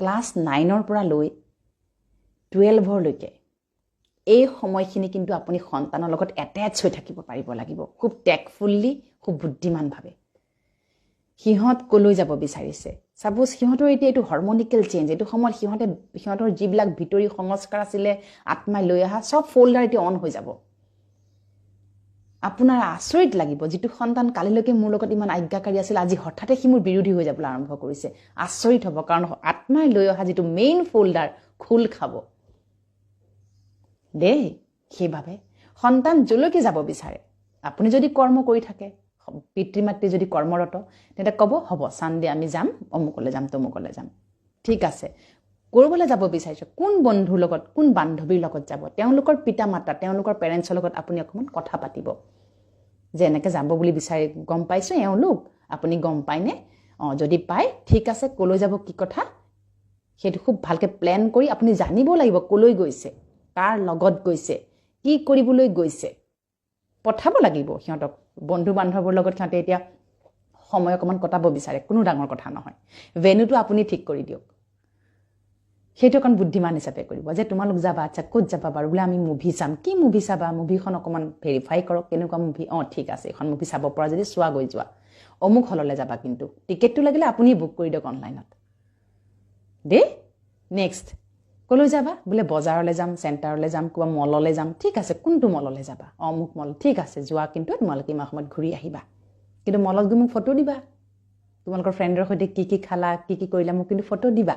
Class নাইনৰ পৰা লৈ টুৱেলভৰলৈকে। এই সময়খিনি কিন্তু আপুনি সন্তানৰ লগত এটেচ হৈ থাকিব পাৰিব লাগিব খুব টেকফুল্লি খুব বুদ্ধিমানভাৱে। সিহঁত ক'লৈ যাব বিচাৰিছে? ছাপ'জ সিহঁতৰ এতিয়া এইটো হৰমনিকেল চেঞ্জ এইটো সময়ত সিহঁতে সিহঁতৰ যিবিলাক ভিতৰি সংস্কাৰ আছিলে আত্মাই লৈ অহা চব ফ'ল্ডাৰ এতিয়া অন হৈ যাব। আপোনাৰ আচৰিত লাগিব। যিটো সন্তান কালিলৈকে মোৰ লগত ইমান আজ্ঞাকাৰী আছিল আজি হঠাতে সি মোৰ বিৰোধী হৈ যাবলৈ আৰম্ভ কৰিছে। আচৰিত হ'ব কাৰণ আত্মাই লৈ অহা যিটো মেইন ফ'ল্ডাৰ খোল খাব। দেই সেইবাবে সন্তান যলৈকে যাব বিচাৰে। আপুনি যদি কৰ্ম কৰি থাকে পিতৃ মাতৃ যদি কৰ্মৰত তেন্তে ক'ব হ'ব চানডে আমি যাম অমুকলৈ যাম তমুকলৈ যাম। ঠিক আছে। ক'ৰবালৈ যাব বিচাৰিছে কোন বন্ধুৰ লগত কোন বান্ধৱীৰ লগত যাব? তেওঁলোকৰ পিতা মাতা তেওঁলোকৰ পেৰেণ্টছৰ লগত আপুনি অকণমান কথা পাতিব। যে এনেকৈ যাব বুলি বিচাৰি গম পাইছোঁ এওঁলোক আপুনি গম পায়নে অঁ যদি পায় ঠিক আছে ক'লৈ যাব কি কথা? সেইটো খুব ভালকৈ প্লেন কৰি আপুনি জানিব লাগিব ক'লৈ গৈছে কাৰ লগত গৈছে কি কৰিবলৈ গৈছে। পঠাব লাগিব সিহঁতক বন্ধু বান্ধৱৰ লগত সিহঁতে এতিয়া সময় অকণমান কটাব বিচাৰে কোনো ডাঙৰ কথা নহয়। ভেনুটো আপুনি ঠিক কৰি দিয়ক। সেইটো অকণ বুদ্ধিমান হিচাপে কৰিব যে তোমালোক যাবা আচ্ছা ক'ত যাবা বাৰু? বোলে আমি মুভি চাম। কি মুভি চাবা? মুভিখন অকণমান ভেৰিফাই কৰক কেনেকুৱা মুভি অঁ ঠিক আছে এইখন মুভি চাব পৰা যদি চোৱা গৈ যোৱা। অমুক হললৈ যাবা কিন্তু। টিকেটটো লাগিলে আপুনি বুক কৰি দিয়ক অনলাইনত দেই নেক্সট ক'লৈ যাবা? বোলে বজাৰলৈ যাম চেণ্টাৰলৈ যাম ক'ৰবা মললৈ যাম। ঠিক আছে কোনটো মললৈ যাবা? অমুক মল ঠিক আছে যোৱা কিন্তু তোমালোকে ইমান সময়ত ঘূৰি আহিবা। কিন্তু মলত গৈ মোক ফটো দিবা। তোমালোকৰ ফ্ৰেণ্ডৰ সৈতে কি কি খালা কি কি কৰিলা মোক কিন্তু ফটো দিবা।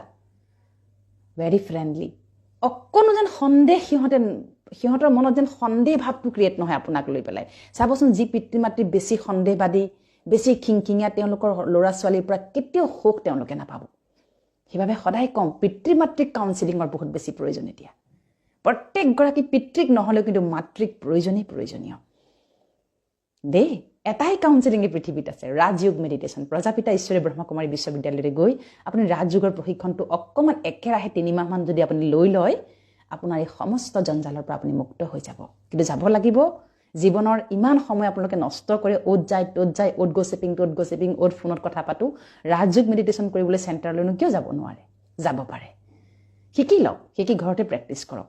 ভেৰি ফ্ৰেণ্ডলি অকণো যেন সন্দেহ সিহঁতে সিহঁতৰ মনত যেন সন্দেহ ভাৱটো ক্ৰিয়েট নহয় আপোনাক লৈ পেলাই। চাবচোন যি পিতৃ মাতৃ বেছি সন্দেহবাদী বেছি খিংখিঙীয়া তেওঁলোকৰ ল'ৰা ছোৱালীৰ পৰা কেতিয়াও সুখ তেওঁলোকে নাপাব। সেইবাবে সদায় কওঁ পিতৃ মাতৃক কাউন্সিলিঙৰ বহুত বেছি প্ৰয়োজন এতিয়া। প্ৰত্যেকগৰাকী পিতৃক নহ'লেও কিন্তু মাতৃক প্ৰয়োজনেই প্ৰয়োজনীয়। দেই এটাই কাউন্সিলিং এই পৃথিৱীত আছে। ৰাজযোগ মেডিটেশ্যন প্ৰজাপিতা ঈশ্বৰী ব্ৰহ্মকুমাৰী বিশ্ববিদ্যালয়লৈ গৈ আপুনি ৰাজযোগৰ প্ৰশিক্ষণটো অকণমান একেৰাহে তিনিমাহমান যদি আপুনি লৈ লয় আপোনাৰ এই সমস্ত জঞ্জালৰ পৰা আপুনি মুক্ত হৈ যাব। কিন্তু যাব লাগিব। জীৱনৰ ইমান সময় আপোনালোকে নষ্ট কৰে অ'ত যায় ত'ত যায় অ'ত গচিপিং ত'ত গচিপিং অ'ত ফোনত কথা পাতোঁ। ৰাজযোগ মেডিটেশ্যন কৰিবলৈ চেণ্টাৰলৈনো কিয় যাব নোৱাৰে? যাব পাৰে। শিকি লওক শিকি ঘৰতে প্ৰেক্টিচ কৰক।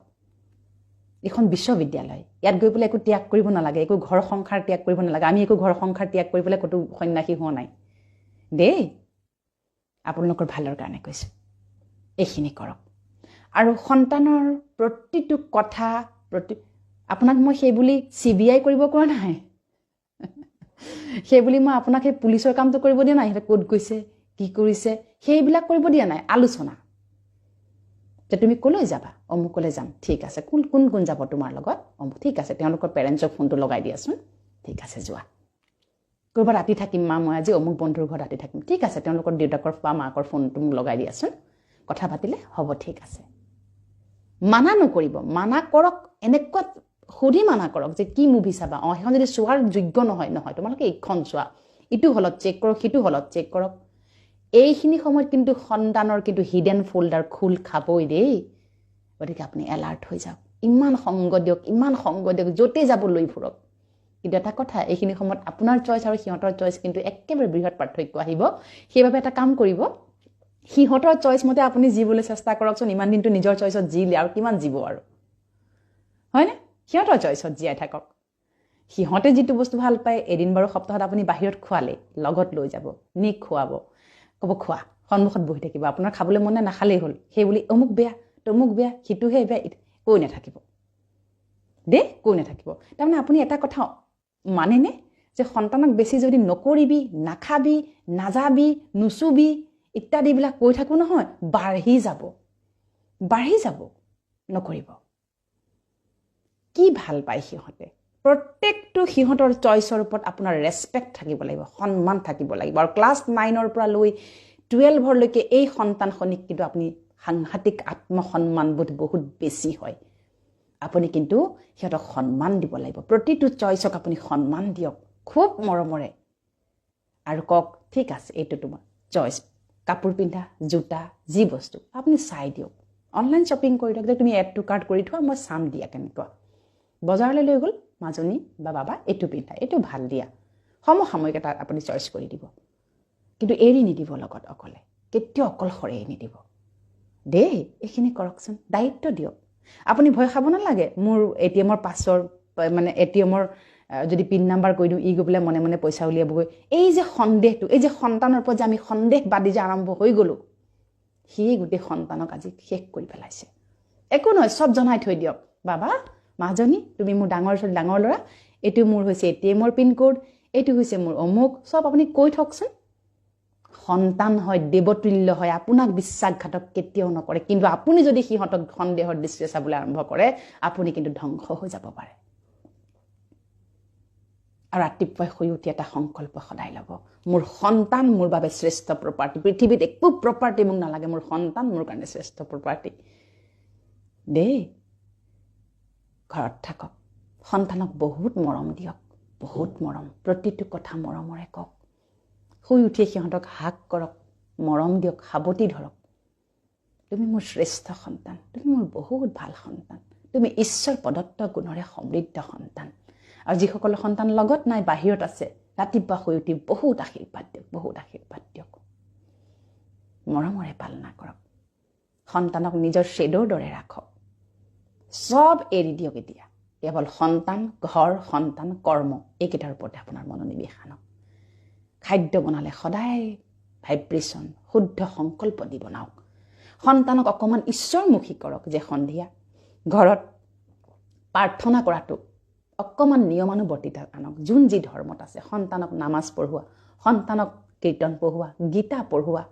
এইখন বিশ্ববিদ্যালয়। ইয়াত গৈ পেলাই একো ত্যাগ কৰিব নালাগে একো ঘৰ সংসাৰ ত্যাগ কৰিব নালাগে। আমি একো ঘৰ সংসাৰ ত্যাগ কৰি পেলাই ক'তো সন্যাসী হোৱা নাই। দেই আপোনালোকৰ ভালৰ কাৰণে কৈছোঁ। এইখিনি কৰক। আৰু সন্তানৰ প্ৰতিটো কথা প্ৰতি আপোনাক মই সেই বুলি চি বি আই কৰিব কোৱা নাই? সেই বুলি মই আপোনাক সেই পুলিচৰ কামটো কৰিব দিয়া নাই? সিহঁতে ক'ত গৈছে কি কৰিছে সেইবিলাক কৰিব দিয়া নাই। আলোচনা। যে তুমি ক'লৈ যাবা? অমুকলৈ যাম। ঠিক আছে। কোন কোন কোন যাব তোমাৰ লগত? অমুক ঠিক আছে। তেওঁলোকৰ পেৰেণ্টছক ফোনটো লগাই দিয়াচোন। ঠিক আছে যোৱা। ক'ৰবাত ৰাতি থাকিম মা মই আজি অমুক বন্ধুৰ ঘৰত ৰাতি থাকিম। ঠিক আছে। তেওঁলোকৰ দেউতাকৰ বা মাকৰ ফোনটো মোক লগাই দিয়াচোন। কথা পাতিলে হ'ব ঠিক আছে। মানা নকৰিব। মানা কৰক এনেকুৱা সুধি মানা কৰক যে কি মুভি চাবা? অঁ সেইখন যদি চোৱাৰ যোগ্য নহয় নহয়। তোমালোকে এইখন চোৱা। ইটো হলত চেক কৰক সিটো হলত চেক কৰক। এইখিনি সময়ত কিন্তু সন্তানৰ কিন্তু হিডেন ফল্ডাৰ খোল খাবই দেই। গতিকে আপুনি এলাৰ্ট হৈ যাওক। ইমান সংগ দিয়ক ইমান সংগ দিয়ক য'তেই যাব লৈ ফুৰক। কিন্তু এটা কথা এইখিনি সময়ত আপোনাৰ চইচ আৰু সিহঁতৰ চইচ কিন্তু একেবাৰে বৃহৎ পাৰ্থক্য আহিব। সেইবাবে এটা কাম কৰিব। সিহঁতৰ চইচ মতে আপুনি জিবলৈ চেষ্টা কৰকচোন ইমান দিনটো নিজৰ চইচত জিলে আৰু কিমান জীৱ আৰু। হয়নে? সিহঁতৰ চইচত জীয়াই থাকক। সিহঁতে যিটো বস্তু ভাল পায় এদিন বাৰু সপ্তাহত আপুনি বাহিৰত খোৱালেই লগত লৈ যাব নিক খুৱাব। ক'ব খোৱা সন্মুখত বহি থাকিব। আপোনাৰ খাবলৈ মনে নাখালেই হ'ল। সেই বুলি অমুক বেয়া তমুক বেয়া সিটোহে বেয়া কৈ নাথাকিব। দেই কৈ নাথাকিব। তাৰমানে আপুনি এটা কথা মানেনে? যে সন্তানক বেছি যদি নকৰিবি নাখাবি নাযাবি নুচুবি ইত্যাদিবিলাক কৈ থাকোঁ নহয় বাঢ়ি যাব। বাঢ়ি যাব। নকৰিব। কি ভাল পায় সিহঁতে? প্ৰত্যেকটো সিহঁতৰ চইচৰ ওপৰত আপোনাৰ ৰেচপেক্ট থাকিব লাগিব সন্মান থাকিব লাগিব। আৰু ক্লাছ নাইনৰ পৰা লৈ টুৱেলভৰলৈকে এই সন্তানখনিক কিন্তু আপুনি সাংঘাতিক আত্মসন্মানবোধ বহুত বেছি হয়। আপুনি কিন্তু সিহঁতক সন্মান দিব লাগিব। প্ৰতিটো চইচক আপুনি সন্মান দিয়ক খুব মৰমৰে। আৰু কওক ঠিক আছে এইটো তোমাৰ চইচ কাপোৰ পিন্ধা জোতা যি বস্তু আপুনি চাই দিয়ক। অনলাইন শ্বপিং কৰি দিয়ক যে তুমি এড টু কাৰ্ড কৰি থোৱা মই চাম দিয়া কেনেকুৱা। বজাৰলৈ লৈ গ'ল মাজনী বা বাবা এইটো পিন্ধা এইটো ভাল দিয়া। সমসাময়িক এটা আপুনি চইচ কৰি দিব। কিন্তু এৰি নিদিব লগত অকলে। কেতিয়াও অকলশৰে এৰি নিদিব। দেই এইখিনি কৰকচোন। দায়িত্ব দিয়ক। আপুনি ভয় খাব নালাগে। মোৰ এ টি এমৰ পাছৰ মানে এ টি এমৰ যদি পিন নাম্বাৰ কৈ দিওঁ ই গৈ পেলাই মনে মনে পইচা উলিয়াবগৈ। এই যে সন্দেহটো এই যে সন্তানৰ ওপৰত যে আমি সন্দেহবাদী যে আৰম্ভ হৈ গ'লোঁ সি গোটেই সন্তানক আজি শেষ কৰি পেলাইছে। একো নহয় চব জনাই থৈ দিয়ক। বাবা মাজনী তুমি মোৰ ডাঙৰ ছোৱালী ডাঙৰ ল'ৰা এইটো মোৰ হৈছে এ টি এমৰ পিনক'ড এইটো হৈছে মোৰ অমুক চব আপুনি কৈ থওকচোন। সন্তান হয় দেৱতুল্য হয় আপোনাক বিশ্বাসঘাতক কেতিয়াও নকৰে কিন্তু আপুনি যদি সিহঁতক সন্দেহৰ দৃষ্টিৰে চাবলৈ আৰম্ভ কৰে আপুনি কিন্তু ধ্বংস হৈ যাব পাৰে। আৰু ৰাতিপুৱাই শুই উঠি এটা সংকল্প সদায় ল'ব। মোৰ সন্তান মোৰ বাবে শ্ৰেষ্ঠ প্ৰপাৰ্টি পৃথিৱীত একো প্ৰপাৰ্টি মোক নালাগে মোৰ সন্তান মোৰ কাৰণে শ্ৰেষ্ঠ প্ৰপাৰ্টি। দেই ঘৰত থাকক। সন্তানক বহুত মৰম দিয়ক বহুত মৰম। প্ৰতিটো কথা মৰমৰে কওক। শুই উঠিয়ে সিহঁতক হাক কৰক মৰম দিয়ক সাৱটি ধৰক। তুমি মোৰ শ্ৰেষ্ঠ সন্তান তুমি মোৰ বহুত ভাল সন্তান। তুমি ঈশ্বৰ প্ৰদত্ত গুণৰে সমৃদ্ধ সন্তান। আৰু যিসকলৰ সন্তান লগত নাই বাহিৰত আছে ৰাতিপুৱা শুই উঠি বহুত আশীৰ্বাদ দিয়ক বহুত আশীৰ্বাদ দিয়ক। মৰমৰে পালনা কৰক। সন্তানক নিজৰ শ্বেডৰ দৰে ৰাখক। চব এৰি দিয়ক এতিয়া। কেৱল সন্তান ঘৰ সন্তান কৰ্ম এইকেইটাৰ ওপৰতে আপোনাৰ মনোনিৱেশ আনক। খাদ্য বনালে সদায় ভাইব্ৰেশ্যন শুদ্ধ সংকল্প দি বনাওক। সন্তানক অকণমান ঈশ্বৰমুখী কৰক যে সন্ধিয়া ঘৰত প্ৰাৰ্থনা কৰাটো অকণমান নিয়মানুৱৰ্তিতা আনক। যোন যি ধৰ্মত আছে সন্তানক নামাজ পঢ়োৱা সন্তানক কীৰ্তন পঢ়োৱা গীতা পঢ়োৱা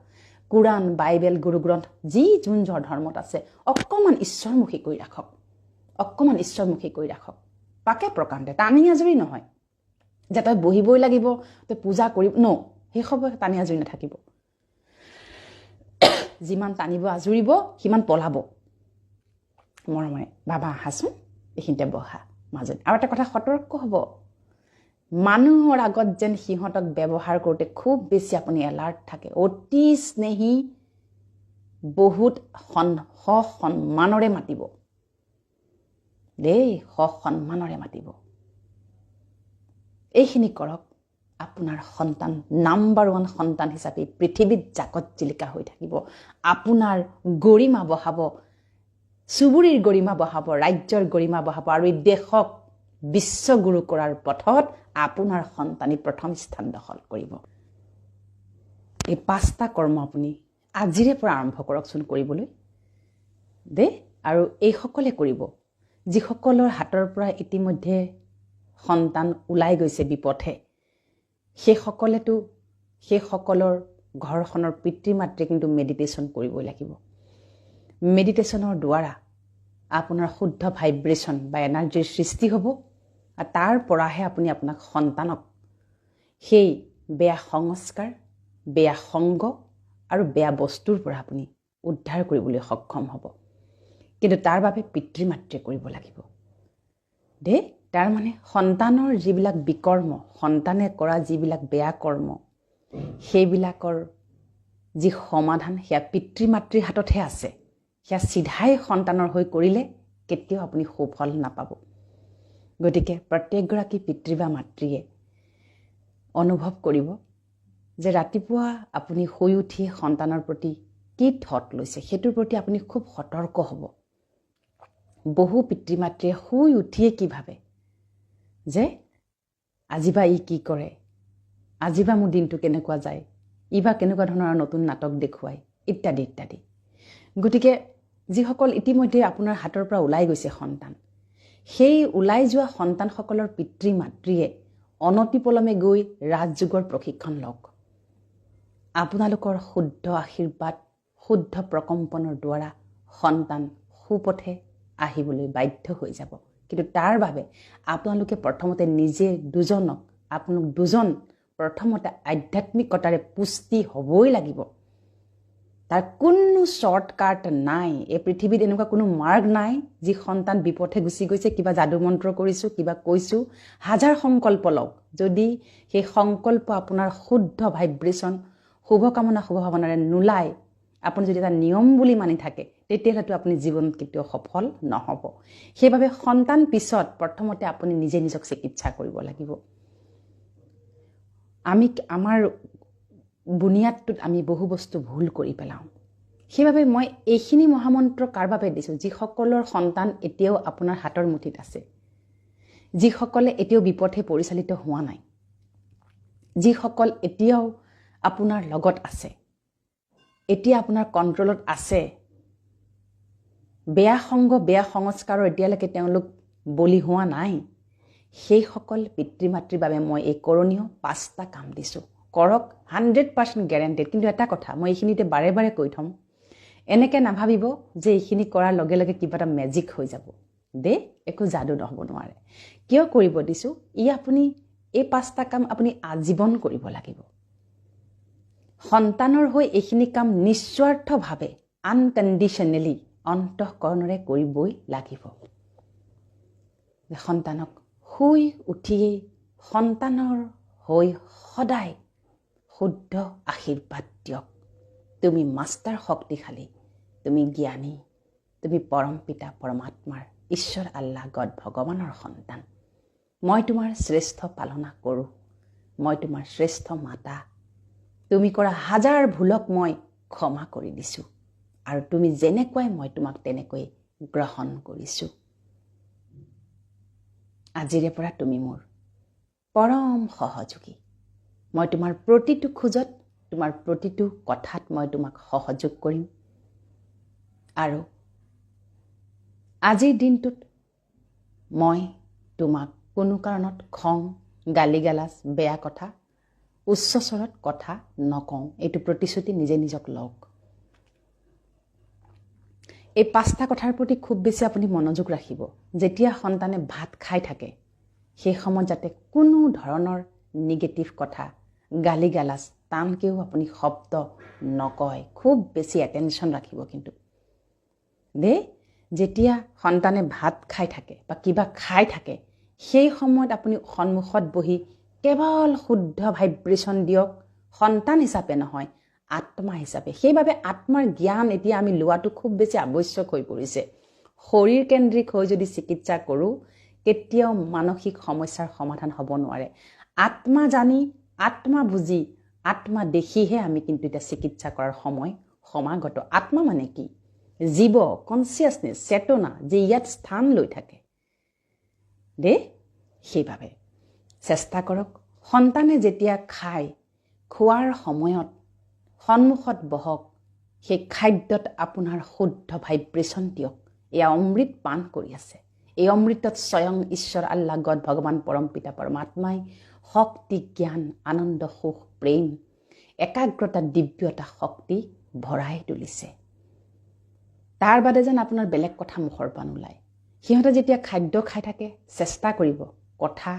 কোৰাণ বাইবেল গুৰুগ্ৰন্থ যি যোন যোৰ ধৰ্মত আছে অকণমান ঈশ্বৰমুখী কৰি ৰাখক। অকণমান ঈশ্বৰমুখী কৰি ৰাখক। পাকে প্ৰকাণ্ডে টানি আজৰি নহয়। যে তই বহিবই লাগিব তই পূজা কৰি ন সেই সময় টানি আজৰি নাথাকিব। যিমান টানিব আজৰিব সিমান পলাব। মৰমৰে বাবা আহাচোন এইখিনিতে বহা মাজত আৰু এটা কথা সতৰ্ক হ'ব। মানুহৰ আগত যেন সিহঁতক ব্যৱহাৰ কৰোঁতে খুব বেছি আপুনি এলাৰ্ট থাকে। অতি স্নেহী বহুত সন্মানৰে মাতিব। দেই সন্মানৰে মাতিব। এইখিনি কৰক আপোনাৰ সন্তান নাম্বাৰ ওৱান সন্তান হিচাপে পৃথিৱীত জাকত জিলিকা হৈ থাকিব। আপোনাৰ গৰিমা বঢ়াব চুবুৰীৰ গৰিমা বঢ়াব ৰাজ্যৰ গৰিমা বঢ়াব আৰু এই দেশক বিশ্বগুৰু কৰাৰ পথত আপোনাৰ সন্তানে প্ৰথম স্থান দখল কৰিব। এই পাঁচটা কৰ্ম আপুনি আজিৰে পৰা আৰম্ভ কৰকচোন কৰিবলৈ। দেই আৰু এইসকলে কৰিব। যিসকলৰ হাতৰ পৰা ইতিমধ্যে সন্তান ওলাই গৈছে বিপথে সেইসকলেতো সেইসকলৰ ঘৰখনৰ পিতৃ মাতৃয়ে কিন্তু মেডিটেশ্যন কৰিবই লাগিব। মেডিটেশ্যনৰ দ্বাৰা আপোনাৰ শুদ্ধ ভাইব্ৰেশ্যন বা এনাৰ্জিৰ সৃষ্টি হ'ব আৰু তাৰ পৰাহে আপুনি আপোনাক সন্তানক সেই বেয়া সংস্কাৰ বেয়া সংগ আৰু বেয়া বস্তুৰ পৰা আপুনি উদ্ধাৰ কৰিবলৈ সক্ষম হ'ব। কিন্তু তাৰ বাবে পিতৃ মাতৃয়ে কৰিব লাগিব। দেই তাৰমানে সন্তানৰ যিবিলাক বিকৰ্ম সন্তানে কৰা যিবিলাক বেয়া কৰ্ম সেইবিলাকৰ যি সমাধান সেয়া পিতৃ মাতৃৰ হাততহে আছে। সেয়া চিধাই সন্তানৰ হৈ কৰিলে কেতিয়াও আপুনি সুফল নাপাব। গতিকে প্ৰত্যেকগৰাকী পিতৃ বা মাতৃয়ে অনুভৱ কৰিব যে ৰাতিপুৱা আপুনি শুই উঠি সন্তানৰ প্ৰতি কি থট লৈছে সেইটোৰ প্ৰতি আপুনি খুব সতৰ্ক হ'ব। বহু পিতৃ মাতৃয়ে শুই উঠিয়ে কি ভাবে? যে আজি বা ই কি কৰে? আজি বা মোৰ দিনটো কেনেকুৱা যায়? ই বা কেনেকুৱা ধৰণৰ নতুন নাটক দেখুৱায়? ইত্যাদি ইত্যাদি। গতিকে যিসকল ইতিমধ্যে আপোনাৰ হাতৰ পৰা ওলাই গৈছে সন্তান সেই ওলাই যোৱা সন্তানসকলৰ পিতৃ মাতৃয়ে অনতিপলমে গৈ ৰাজযোগৰ প্ৰশিক্ষণ লওক। আপোনালোকৰ শুদ্ধ আশীৰ্বাদ শুদ্ধ প্ৰকম্পনৰ দ্বাৰা সন্তান সুপথে আহিবলৈ বাধ্য হৈ যাব। কিন্তু তাৰ বাবে আপোনালোকে প্ৰথমতে নিজে দুজনক আপোনালোক দুজন প্ৰথমতে আধ্যাত্মিকতাৰে পুষ্টি হ'বই লাগিব। তাৰ কোনো শ্বৰ্টকাট নাই। এই পৃথিৱীত এনেকুৱা কোনো মাৰ্গ নাই যি সন্তান বিপথে গুচি গৈছে কিবা যাদু মন্ত্ৰ কৰিছোঁ কিবা কৈছোঁ। হাজাৰ সংকল্প লওক। যদি সেই সংকল্প আপোনাৰ শুদ্ধ ভাইব্ৰেশ্যন শুভকামনা শুভভাৱনাৰে নোলায় আপুনি যদি এটা নিয়ম বুলি মানি থাকে তেতিয়াহ'লেতো আপুনি জীৱনত কেতিয়াও সফল নহ'ব। সেইবাবে সন্তান পিছত প্ৰথমতে আপুনি নিজে নিজক চিকিৎসা কৰিব লাগিব। আমি আমাৰ বুনিয়াদটোত আমি বহু বস্তু ভুল কৰি পেলাওঁ। সেইবাবে মই এইখিনি মহামন্ত্ৰ কাৰ বাবে দিছোঁ? যিসকলৰ সন্তান এতিয়াও আপোনাৰ হাতৰ মুঠিত আছে। যিসকলে এতিয়াও বিপথে পৰিচালিত হোৱা নাই। যিসকল এতিয়াও আপোনাৰ লগত আছে। এতিয়া আপোনাৰ কণ্ট্ৰলত আছে। বেয়া সংগ বেয়া সংস্কাৰৰ এতিয়ালৈকে তেওঁলোক বলি হোৱা নাই। সেইসকল পিতৃ মাতৃৰ বাবে মই এই কৰণীয় পাঁচটা কাম দিছোঁ। কৰক হাণ্ড্ৰেড পাৰ্চেণ্ট গেৰেণ্টেড কিন্তু এটা কথা মই এইখিনিতে বাৰে বাৰে কৈ থ'ম। এনেকৈ নাভাবিব যে এইখিনি কৰাৰ লগে লগে কিবা এটা মেজিক হৈ যাব। দেই একো যাদু নহ'ব নোৱাৰে। কিয় কৰিব দিছোঁ? ই আপুনি এই পাঁচটা কাম আপুনি আজীৱন কৰিব লাগিব। সন্তানৰ হৈ এইখিনি কাম নিস্বাৰ্থভাৱে আনকণ্ডিশ্যনেলি অন্তঃকৰণেৰে কৰিবই লাগিব। সন্তানক শুই উঠিয়েই সন্তানৰ হৈ সদায় শুদ্ধ আশীৰ্বাদ দিয়ক। তুমি মাষ্টাৰ শক্তিশালী তুমি জ্ঞানী তুমি পৰম পিতা পৰমাত্মাৰ ঈশ্বৰ আল্লাহ গড ভগৱানৰ সন্তান। মই তোমাৰ শ্ৰেষ্ঠ পালনা কৰোঁ। মই তোমাৰ শ্ৰেষ্ঠ মাতা তুমি কৰা হাজাৰ ভুলক মই ক্ষমা কৰি দিছোঁ। আৰু তুমি যেনেকুৱাই মই তোমাক তেনেকৈ গ্ৰহণ কৰিছোঁ। আজিৰে পৰা তুমি মোৰ পৰম সহযোগী। মই তোমাৰ প্ৰতিটো খোজত তোমাৰ প্ৰতিটো কথাত মই তোমাক সহযোগ কৰিম। আৰু আজিৰ দিনটোত মই তোমাক কোনো কাৰণত খং গালি গালাজ বেয়া কথা উচ্চ স্বৰত কথা নকওঁ এইটো প্ৰতিশ্ৰুতি নিজে নিজক লওক। এই পাঁচটা কথাৰ প্ৰতি খুব বেছি আপুনি মনোযোগ ৰাখিব। যেতিয়া সন্তানে ভাত খাই থাকে সেই সময়ত যাতে কোনো ধৰণৰ নিগেটিভ কথা গালি গালাজ টানকৈও আপুনি শব্দ নকয় খুব বেছি এটেনশ্যন ৰাখিব কিন্তু। দেই যেতিয়া সন্তানে ভাত খাই থাকে বা কিবা খাই থাকে সেই সময়ত আপুনি সন্মুখত বহি কেৱল শুদ্ধ ভাইব্ৰেশ্যন দিয়ক সন্তান হিচাপে নহয় আত্মা হিচাপে। সেইবাবে আত্মাৰ জ্ঞান এতিয়া আমি লোৱাটো খুব বেছি আৱশ্যক হৈ পৰিছে। শৰীৰ কেন্দ্ৰিক হৈ যদি চিকিৎসা কৰোঁ কেতিয়াও মানসিক সমস্যাৰ সমাধান হ'ব নোৱাৰে। আত্মা জানি আত্মা বুজি আত্মা দেখিহে আমি কিন্তু এতিয়া চিকিৎসা কৰাৰ সময় সমাগত। আত্মা মানে কি? জীৱ কনচিয়াছনেছ চেতনা যে ইয়াত স্থান লৈ থাকে। দেই সেইবাবে। চেষ্টা কৰক। সন্তানে যেতিয়া খায় খোৱাৰ সময়ত সন্মুখত বহক সেই খাদ্যত আপোনাৰ শুদ্ধ ভাইব্ৰেশ্যন দিয়ক। এয়া অমৃত পান কৰি আছে। এই অমৃতত স্বয়ং ঈশ্বৰ আল্লাহ গড ভগৱান পৰম পিতা পৰমাত্মাই শক্তি জ্ঞান আনন্দ সুখ প্ৰেম একাগ্ৰতা দিব্যতা শক্তি ভৰাই তুলিছে। তাৰ বাদে যেন আপোনাৰ বেলেগ কথা মুখৰ পৰা নোলায় সিহঁতে যেতিয়া খাদ্য খাই থাকে চেষ্টা কৰিব। কথা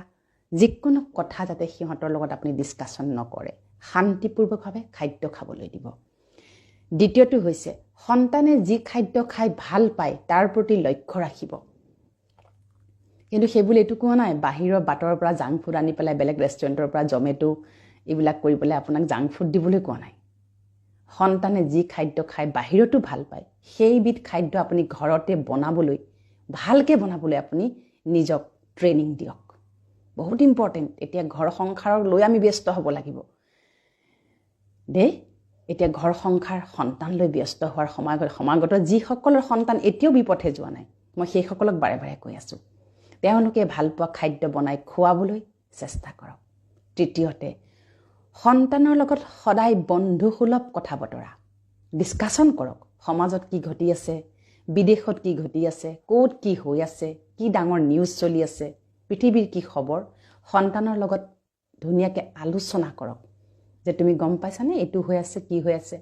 যিকোনো কথা যাতে সিহঁতৰ লগত আপুনি ডিছকাশ্যন নকৰে। শান্তিপূৰ্বকভাৱে খাদ্য খাবলৈ দিব। দ্বিতীয়টো হৈছে সন্তানে যি খাদ্য খাই ভাল পায় তাৰ প্ৰতি লক্ষ্য ৰাখিব। কিন্তু সেইবুলি এইটো কোৱা নাই বাহিৰৰ বাটৰ পৰা জাংক ফুড আনি পেলাই বেলেগ ৰেষ্টুৰেণ্টৰ পৰা জমেট' এইবিলাক কৰি পেলাই আপোনাক জাংক ফুড দিবলৈ কোৱা নাই। সন্তানে যি খাদ্য খাই বাহিৰতো ভাল পায় সেইবিধ খাদ্য আপুনি ঘৰতে বনাবলৈ ভালকৈ বনাবলৈ আপুনি নিজক ট্ৰেইনিং দিয়ক। বহুত ইম্পৰ্টেণ্ট এতিয়া ঘৰ সংসাৰক লৈ আমি ব্যস্ত হ'ব লাগিব। দেই এতিয়া ঘৰ সংসাৰ সন্তান লৈ ব্যস্ত হোৱাৰ সমাগত সমাগত যিসকলৰ সন্তান এতিয়াও বিপথে যোৱা নাই মই সেইসকলক বাৰে বাৰে কৈ আছোঁ। তেওঁলোকে ভালপোৱা খাদ্য বনাই খুৱাবলৈ চেষ্টা কৰক। তৃতীয়তে সন্তানৰ লগত সদায় বন্ধুসুলভ কথা বতৰা। ডিছকাশ্যন কৰক সমাজত কি ঘটি আছে বিদেশত কি ঘটি আছে ক'ত কি হৈ আছে কি ডাঙৰ নিউজ চলি আছে পৃথিৱীৰ কি খবৰ? সন্তানৰ লগত ধুনীয়াকৈ আলোচনা কৰক। যে তুমি গম পাইছানে? এইটো হৈ আছে কি হৈ আছে?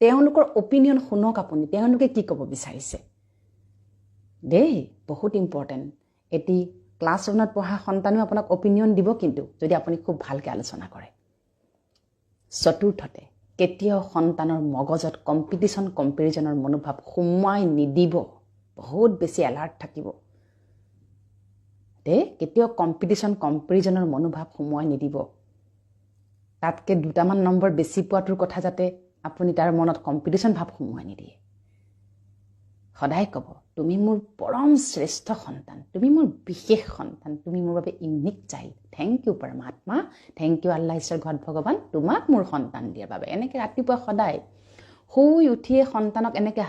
তেওঁলোকৰ অপিনিয়ন শুনক আপুনি। তেওঁলোকে কি ক'ব বিচাৰিছে? দেই বহুত ইম্পৰ্টেণ্ট এটি ক্লাছ ওৱানত পঢ়া সন্তানেও আপোনাক অপিনিয়ন দিব কিন্তু যদি আপুনি খুব ভালকৈ আলোচনা কৰে। চতুৰ্থতে কেতিয়াও সন্তানৰ মগজত কম্পিটিশ্যন কম্পেৰিজনৰ মনোভাৱ সোমোৱাই নিদিব। বহুত বেছি এলাৰ্ট থাকিব। দেই কেতিয়াও কম্পিটিশ্যন কম্পেৰিজনৰ মনোভাৱ সোমোৱাই নিদিব। তাতকৈ দুটামান নম্বৰ বেছি পোৱাটোৰ কথা যাতে আপুনি তাৰ মনত কম্পিটিশ্যন ভাৱ সোমোৱাই নিদিয়ে। সদায় ক'ব তুমি মোৰ পৰম শ্ৰেষ্ঠ সন্তান তুমি মোৰ বিশেষ সন্তান তুমি মোৰ বাবে ইউনিক চাইল্ড থেংক ইউ পৰমাত্মা থেংক ইউ আল্লাহ ঈশ্বৰ ঘৰত ভগৱান তোমাক মোৰ সন্তান দিয়াৰ বাবে। এনেকৈ ৰাতিপুৱা সদায় শুই উঠিয়ে সন্তানক এনেকৈ